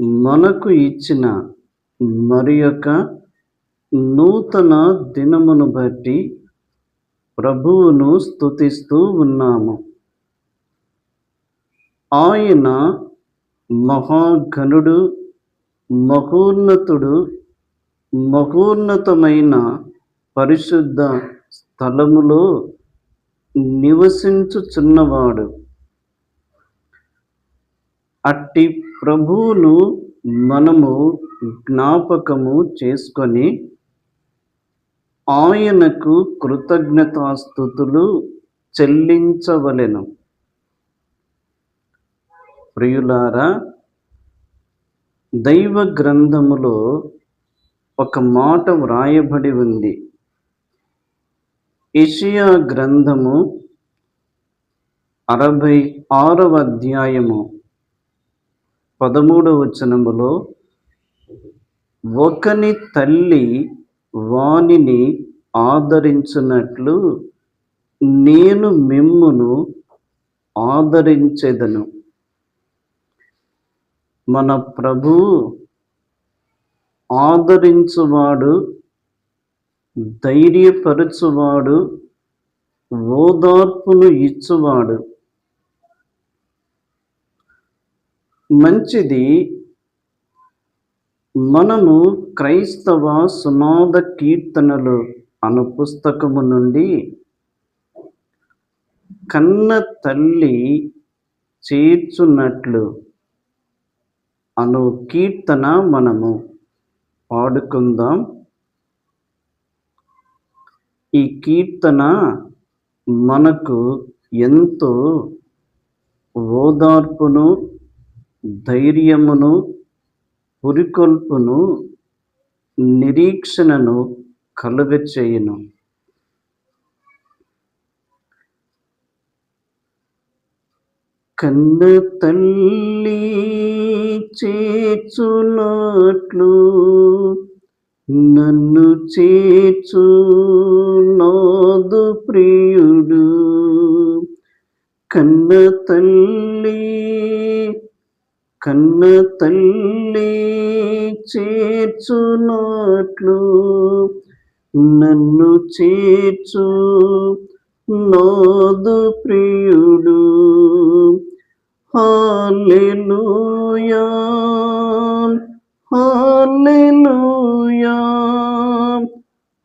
మనకు ఇచ్చిన మరి యొక్క నూతన దినమును బట్టి ప్రభువును స్తుతిస్తూ ఉన్నాము. ఆయన మహాఘనుడు మహోన్నతుడు మహోన్నతమైన పరిశుద్ధ స్థలములో నివసించుచున్నవాడు. అట్టి ప్రభువును మనము జ్ఞాపకము చేసుకొని ఆయనకు కృతజ్ఞతాస్థుతులు చెల్లించవలెను. ప్రియులారా దైవ గ్రంథములో ఒక మాట వ్రాయబడి ఉంది. ఏషియా గ్రంథము అరవై ఆరవ అధ్యాయము. పదమూడవ వచనములో ఒకని తల్లి వానిని ఆదరించినట్లు నేను మిమ్మును ఆదరించెదను. మన ప్రభు ఆదరించువాడు ధైర్యపరచువాడు ఓదార్పును ఇచ్చువాడు. మంచిది. మనము క్రైస్తవ సునాద కీర్తనలు అను పుస్తకము నుండి కన్న తల్లి చేర్చున్నట్లు అను కీర్తన మనము పాడుకుందాం. ఈ కీర్తన మనకు ఎంతో ఓదార్పును ధైర్యమును పురికొల్పును నిరీక్షణను కలుగచేయును. కన్న తల్లి చేర్చున్నట్లు నన్ను చేర్చు నోదు ప్రియుడు. కన్న తల్లి కన్న తల్లి చేర్చునట్లు నన్ను చేర్చు నాదు ప్రియుడు. Hallelujah hallelujah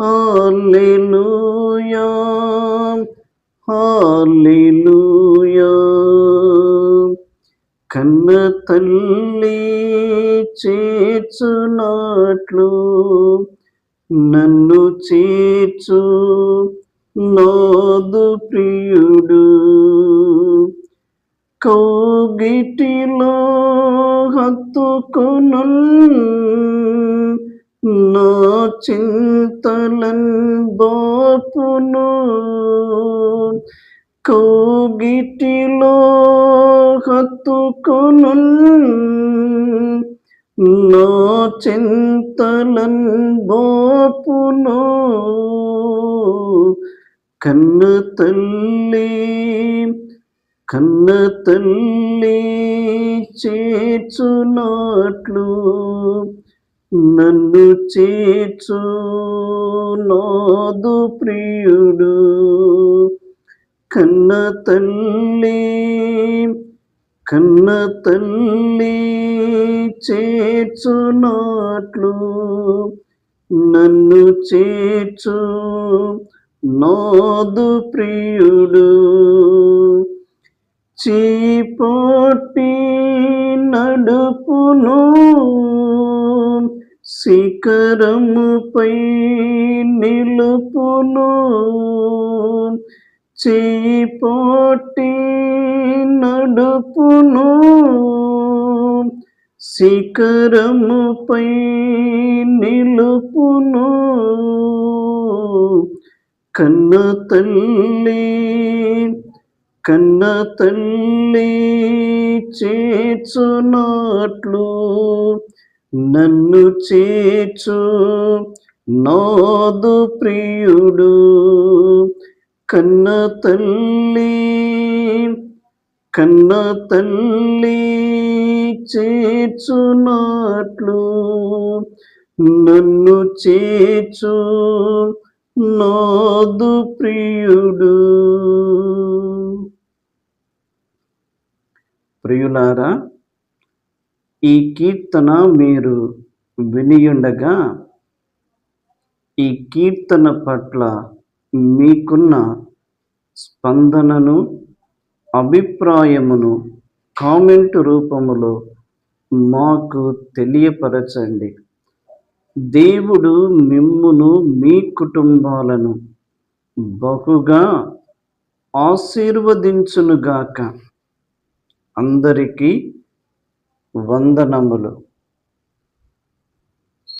hallelujah hallelujah. కన్న తల్లి చేర్చునట్లు నన్ను చేర్చు నాదు ప్రియుడు. కౌగిటిలో హత్తుకొను నా చింతలన్ బాపును కౌగిటిలో హత్తుకొను నా చింతలన్ బాపును కన్న తల్లి కన్న తల్లి చేర్చున్నట్లు నన్ను చేర్చు నాదు ప్రియుడు. కన్న తల్లి కన్న తల్లి చేర్చునట్లు నన్ను చేర్చు నాదు ప్రియుడు చీపోటి నడుపును శిఖరముపై నిలుపును చీపట్టి నడుపును శిఖరముపై నిలుపును. కన్న తల్లి కన్న తల్లి చేర్చునట్లు నన్ను చేర్చు నాదు ప్రియుడు. కన్న తల్లి కన్న తల్లి చేర్చునట్లు నన్ను చేర్చు నాదు ప్రియుడు. ప్రియులారా ఈ కీర్తన మీరు వినియుండగా ఈ కీర్తన పట్ల మీకున్న స్పందనను అభిప్రాయమును కామెంట్ రూపములో మాకు తెలియపరచండి. దేవుడు మిమ్మును మీ కుటుంబాలను బహుగా ఆశీర్వదించునుగాక. అందరికీ వందనములు.